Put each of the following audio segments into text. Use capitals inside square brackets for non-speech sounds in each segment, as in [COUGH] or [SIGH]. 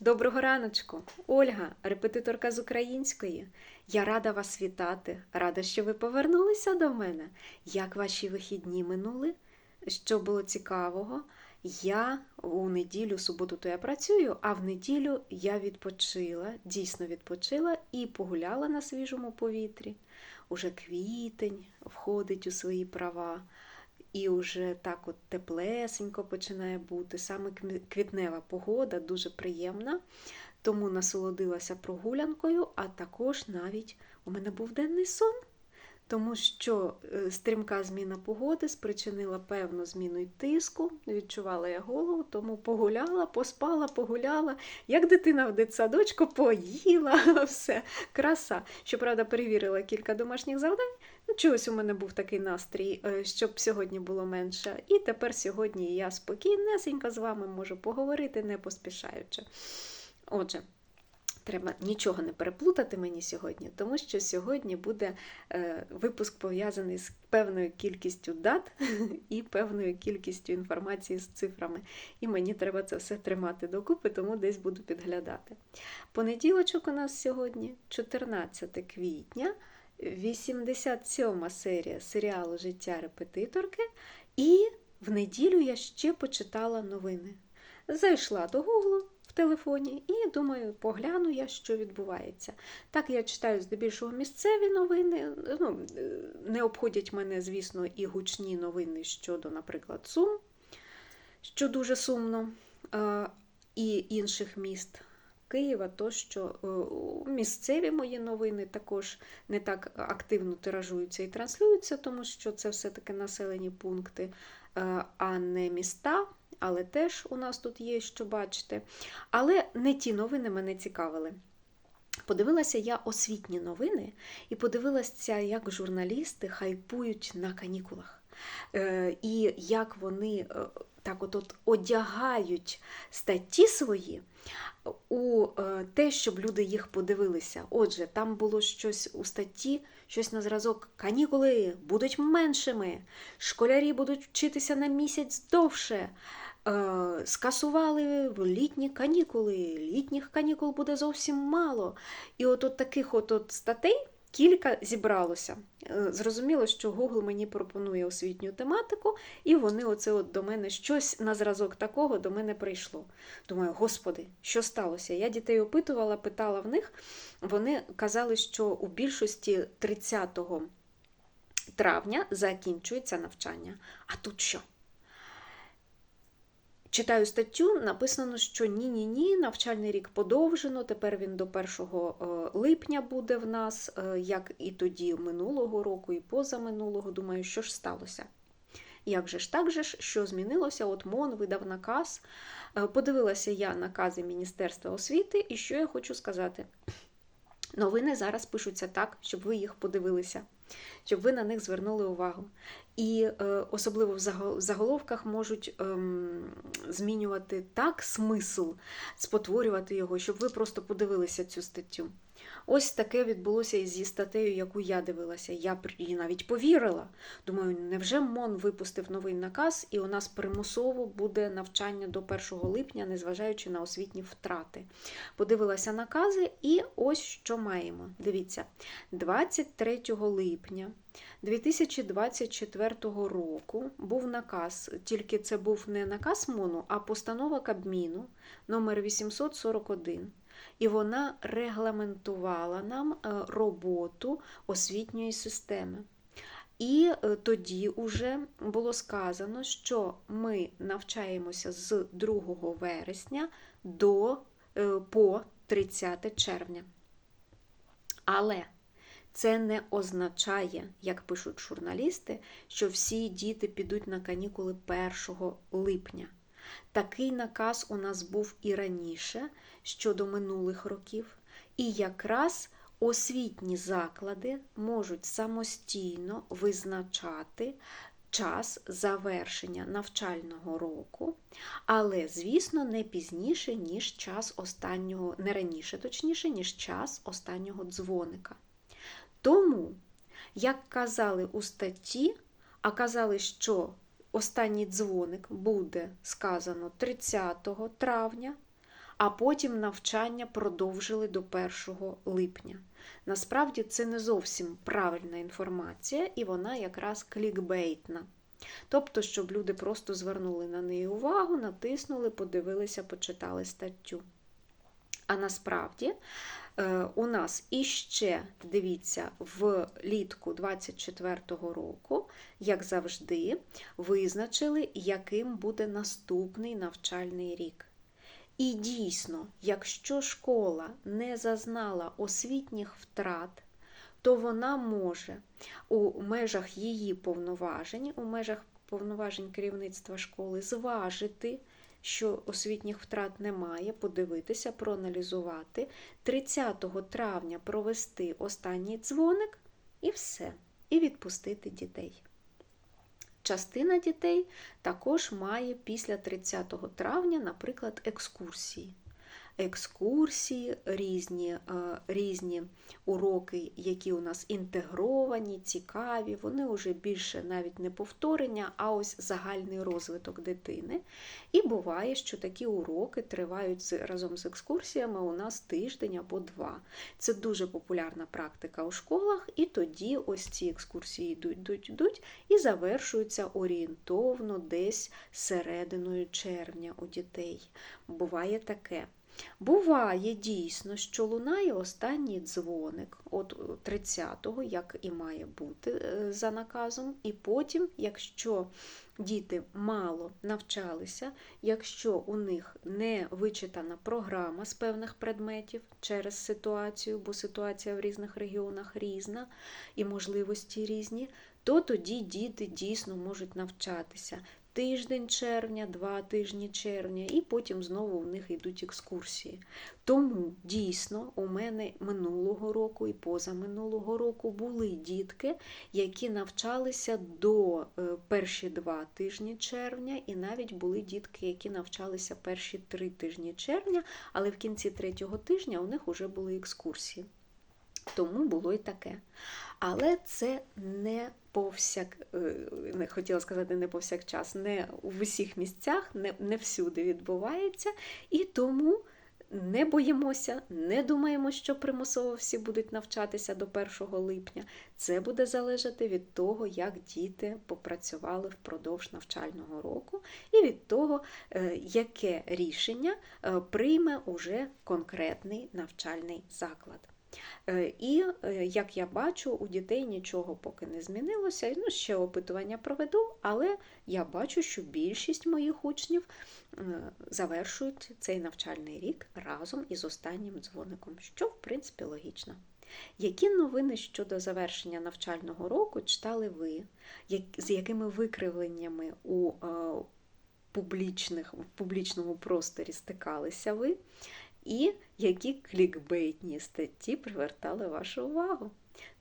Доброго раночку, Ольга, репетиторка з української. Я рада вас вітати, рада, що ви повернулися до мене. Як ваші вихідні минули? Що було цікавого? Я у неділю, суботу, то я працюю, а в неділю я відпочила, дійсно відпочила і погуляла на свіжому повітрі. Уже квітень входить у свої права. І вже так от теплесенько починає бути. Саме кві- квітнева погода дуже приємна, тому насолодилася прогулянкою, а також навіть у мене був денний сон, тому що е, стрімка зміна погоди спричинила певну зміну й тиску. Відчувала я голову, тому погуляла, поспала, погуляла. Як дитина в дитсадочку, поїла, [LAUGHS] все, краса. Щоправда, перевірила кілька домашніх завдань. Ну, чогось у мене був такий настрій, е, щоб сьогодні було менше. І тепер сьогодні я спокійнесенько з вами можу поговорити, не поспішаючи. Отже, треба нічого не переплутати мені сьогодні, тому що сьогодні буде е, випуск пов'язаний з певною кількістю дат [LAUGHS] і певною кількістю інформації з цифрами. І мені треба це все тримати докупи, тому десь буду підглядати. Понеділочок у нас сьогодні, 14 квітня. 87 серія серіалу Життя репетиторки. І в неділю я ще почитала новини. Зайшла до Гуглу телефоні і думаю, погляну я, що відбувається. Так я читаю здебільшого місцеві новини. Ну, не обходять мене, звісно, і гучні новини щодо, наприклад, Сум, що дуже сумно, е, і інших міст. Києва, то що е, місцеві мої новини також не так активно тиражуються і транслюються, тому що це все-таки населені пункти, е, а не міста. Але теж у нас тут є що бачити. Але не ті новини мене цікавили. Подивилася я освітні новини і подивилася, як журналісти хайпують на канікулах. Е, І як вони е, так от, от одягають статті свої у е, те, щоб люди їх подивилися. Отже, там було щось у статті, щось на зразок канікули будуть меншими, школярі будуть вчитися на місяць довше. Е, Скасували літні канікули, літніх канікул буде зовсім мало. І от, таких от статей кілька зібралося. Е, Зрозуміло, що Google мені пропонує освітню тематику, і вони оце от до мене щось на зразок такого до мене прийшло. Думаю, господи, що сталося? Я дітей опитувала, питала в них. Вони казали, що у більшості 30 травня закінчується навчання. А тут що? Читаю статтю, написано, що ні-ні ні, навчальний рік подовжено. Тепер він до 1 липня буде в нас, е, як і тоді минулого року, і позаминулого. Думаю, що ж сталося? Як же ж так же ж, що змінилося? От МОН видав наказ. Е, Подивилася я накази Міністерства освіти, і що я хочу сказати? Новини зараз пишуться так, щоб ви їх подивилися, щоб ви на них звернули увагу. І е, особливо в заголовках можуть ем, змінювати так смисл, спотворювати його, щоб ви просто подивилися цю статтю. Ось таке відбулося і зі статтею, яку я дивилася. Я їй навіть повірила. Думаю, невже МОН випустив новий наказ, і у нас примусово буде навчання до 1 липня, незважаючи на освітні втрати. Подивилася накази, і ось що маємо. Дивіться, 23 липня 2024 року був наказ, тільки це був не наказ МОНу, а постанова Кабміну номер 841. І вона регламентувала нам е, роботу освітньої системи. І е, тоді вже було сказано, що ми навчаємося з 2 вересня до, е, по 30 червня. Але це не означає, як пишуть журналісти, що всі діти підуть на канікули 1 липня. Такий наказ у нас був і раніше щодо минулих років, і якраз освітні заклади можуть самостійно визначати час завершення навчального року, але, звісно, не пізніше, ніж час останнього, не раніше, точніше, ніж час останнього дзвоника. Тому, як казали у статті, а казали, що останній дзвоник буде сказано 30 травня, а потім навчання продовжили до 1 липня. Насправді це не зовсім правильна інформація, і вона якраз клікбейтна. Тобто, щоб люди просто звернули на неї увагу, натиснули, подивилися, почитали статтю. А насправді е, у нас іще, дивіться, влітку 24-го року, як завжди, визначили, яким буде наступний навчальний рік. І дійсно, якщо школа не зазнала освітніх втрат, то вона може у межах її повноважень, у межах повноважень керівництва школи зважити, що освітніх втрат немає, подивитися, проаналізувати, 30 травня провести останній дзвоник і все, і відпустити дітей. Частина дітей також має після 30 травня, наприклад, екскурсії. Екскурсії, різні, е, різні уроки, які у нас інтегровані, цікаві, вони вже більше навіть не повторення, а ось загальний розвиток дитини. І буває, що такі уроки тривають разом з екскурсіями у нас тиждень або два. Це дуже популярна практика у школах, і тоді ось ці екскурсії йдуть, йдуть, йдуть і завершуються орієнтовно десь серединою червня у дітей. Буває таке. Буває дійсно, що лунає останній дзвоник, от 30-го, як і має бути е, за наказом, і потім, якщо діти мало навчалися, якщо у них не вичитана програма з певних предметів через ситуацію, бо ситуація в різних регіонах різна і можливості різні, то тоді діти дійсно можуть навчатися тиждень червня, два тижні червня, і потім знову в них йдуть екскурсії. Тому дійсно у мене минулого року і позаминулого року були дітки, які навчалися до е, перші два тижні червня, і навіть були дітки, які навчалися перші три тижні червня, але в кінці третього тижня у них вже були екскурсії. Тому було і таке. Але це не повсяк, е, не хотіла сказати не повсякчас, не у всіх місцях, не, не всюди відбувається. І тому не боїмося, не думаємо, що примусово всі будуть навчатися до 1 липня. Це буде залежати від того, як діти попрацювали впродовж навчального року, і від того, е, яке рішення е, прийме уже конкретний навчальний заклад. Е, І е, як я бачу, у дітей нічого поки не змінилося. Ну, ще опитування проведу, але я бачу, що більшість моїх учнів е, завершують цей навчальний рік разом із останнім дзвоником, що в принципі логічно. Які новини щодо завершення навчального року читали ви? З якими викривленнями у публічних, в публічному просторі стикалися ви? І які клікбейтні статті привертали вашу увагу,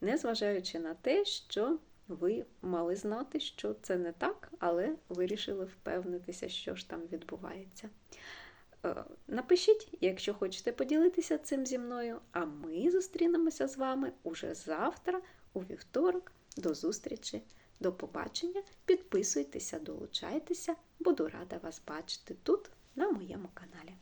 незважаючи на те, що ви мали знати, що це не так, але вирішили впевнитися, що ж там відбувається. Е, Напишіть, якщо хочете поділитися цим зі мною, а ми зустрінемося з вами уже завтра, у вівторок. До зустрічі, до побачення. Підписуйтеся, долучайтеся, буду рада вас бачити тут, на моєму каналі.